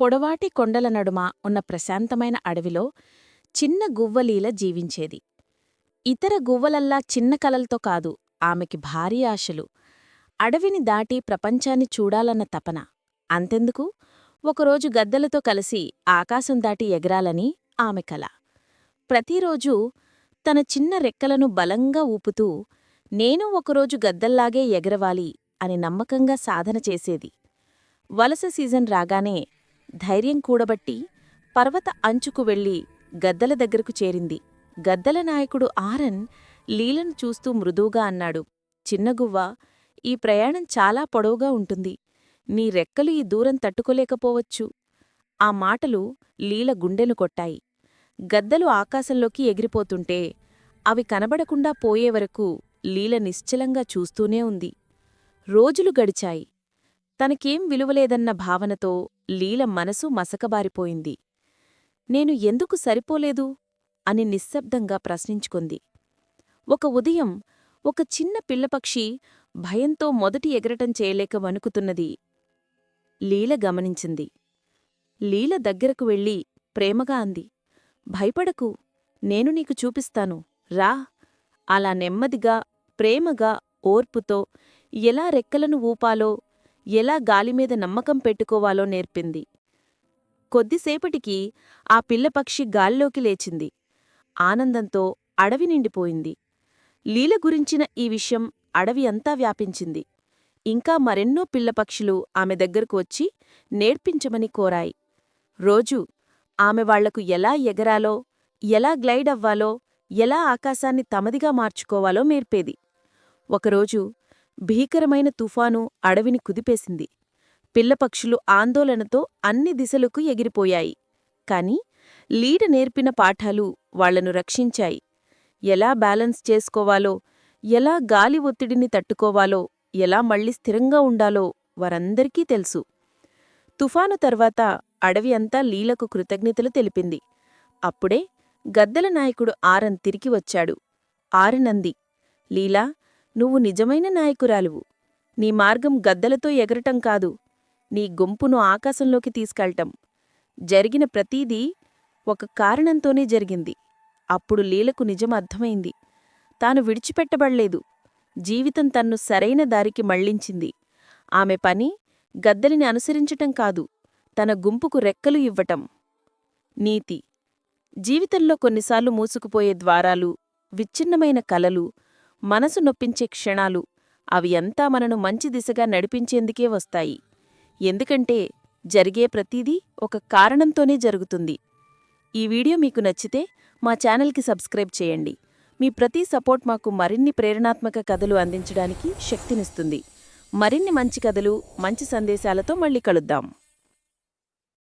పొడవాటి కొండల నడుమ ఉన్న ప్రశాంతమైన అడవిలో చిన్న గువ్వలీల జీవించేది. ఇతర గువ్వలల్లా చిన్న కలలతో కాదు ఆమెకి భారీ ఆశలు. అడవిని దాటి ప్రపంచాన్ని చూడాలన్న తపన. అంతెందుకు? ఒకరోజు గద్దలతో కలిసి ఆకాశం దాటి ఎగరాలని ఆమె కల. ప్రతిరోజూ తన చిన్న రెక్కలను బలంగా ఊపుతూ నేను ఒకరోజు గద్దల్లాగే ఎగరవాలి అని నమ్మకంగా సాధన చేసేది. వలస సీజన్ రాగానే ధైర్యం కూడబట్టి పర్వత అంచుకు వెళ్ళి గద్దల దగ్గరకు చేరింది. గద్దల నాయకుడు ఆరన్ లీలను చూస్తూ మృదువుగా అన్నాడు చిన్నగువ్వ ఈ ప్రయాణం చాలా పొడవుగా ఉంటుంది. నీ రెక్కలు ఈ దూరం తట్టుకోలేకపోవచ్చు. ఆ మాటలు లీల గుండెను కొట్టాయి. గద్దలు ఆకాశంలోకి ఎగిరిపోతుంటే అవి కనబడకుండా పోయేవరకు లీల నిశ్చలంగా చూస్తూనే ఉంది. రోజులు గడిచాయి. తనకేం విలువలేదన్న భావనతో లీల మనసు మసకబారిపోయింది. నేను ఎందుకు సరిపోలేదు? అని నిశ్శబ్దంగా ప్రశ్నించుకుంది. ఒక ఉదయం ఒక చిన్న పిల్లపక్షి భయంతో మొదటి ఎగరటం చేయలేక వణుకుతున్నది. లీల గమనించింది. లీల దగ్గరకు వెళ్ళి ప్రేమగా అంది. భయపడకు నేను నీకు చూపిస్తాను. రా. అలా నెమ్మదిగా ప్రేమగా ఓర్పుతో ఎలా రెక్కలను ఊపాలో ఎలా గాలిమీద నమ్మకం పెట్టుకోవాలో నేర్పింది. కొద్దిసేపటికి ఆ పిల్లపక్షి గాల్లోకి లేచింది. ఆనందంతో అడవి నిండిపోయింది. లీల గురించిన ఈ విషయం అడవి అంతా వ్యాపించింది. ఇంకా మరెన్నో పిల్లపక్షులు ఆమె దగ్గరకు వచ్చి నేర్పించమని కోరాయి. రోజూ ఆమె వాళ్ళకు ఎలా ఎగరాలో ఎలా గ్లైడ్ అవ్వాలో ఎలా ఆకాశాన్ని తమదిగా మార్చుకోవాలో నేర్పేది. ఒకరోజు భీకరమైన తుఫాను అడవిని కుదిపేసింది. పిల్లపక్షులు ఆందోళనతో అన్ని దిశలకు ఎగిరిపోయాయి. కాని లీడ నేర్పిన పాఠాలు వాళ్ళను రక్షించాయి. ఎలా బ్యాలెన్స్ చేసుకోవాలో ఎలా గాలి ఒత్తిడిని తట్టుకోవాలో ఎలా మళ్ళీ స్థిరంగా ఉండాలో వారందరికీ తెలుసు. తుఫాను తర్వాత అడవి అంతా లీలకు కృతజ్ఞతలు తెలిపింది. అప్పుడే గద్దల నాయకుడు ఆరన్ తిరిగి వచ్చాడు. ఆరనంది లీలా నువ్వు నిజమైన నాయకురాలువు. నీ మార్గం గద్దలతో ఎగరటం కాదు. నీ గుంపును ఆకాశంలోకి తీసుకెళ్టం జరిగిన ప్రతీదీ ఒక కారణంతోనే జరిగింది. అప్పుడు లీలకు నిజం అర్థమైంది. తాను విడిచిపెట్టబడలేదు. జీవితం తన్ను సరైన దారికి మళ్ళించింది. ఆమె పని గద్దలిని అనుసరించటం కాదు. తన గుంపుకు రెక్కలు ఇవ్వటం. నీతి. జీవితంలో కొన్నిసార్లు మూసుకుపోయే ద్వారాలు విచ్ఛిన్నమైన కలలు మనసు నొప్పించే క్షణాలు అవి అంతా మనను మంచి దిశగా నడిపించేందుకే వస్తాయి. ఎందుకంటే జరిగే ప్రతీదీ ఒక కారణంతోనే జరుగుతుంది. ఈ వీడియో మీకు నచ్చితే మా ఛానల్కి సబ్స్క్రైబ్ చేయండి. మీ ప్రతి సపోర్ట్ మాకు మరిన్ని ప్రేరణాత్మక కథలు అందించడానికి శక్తినిస్తుంది. మరిన్ని మంచి కథలు మంచి సందేశాలతో మళ్ళీ కలుద్దాం.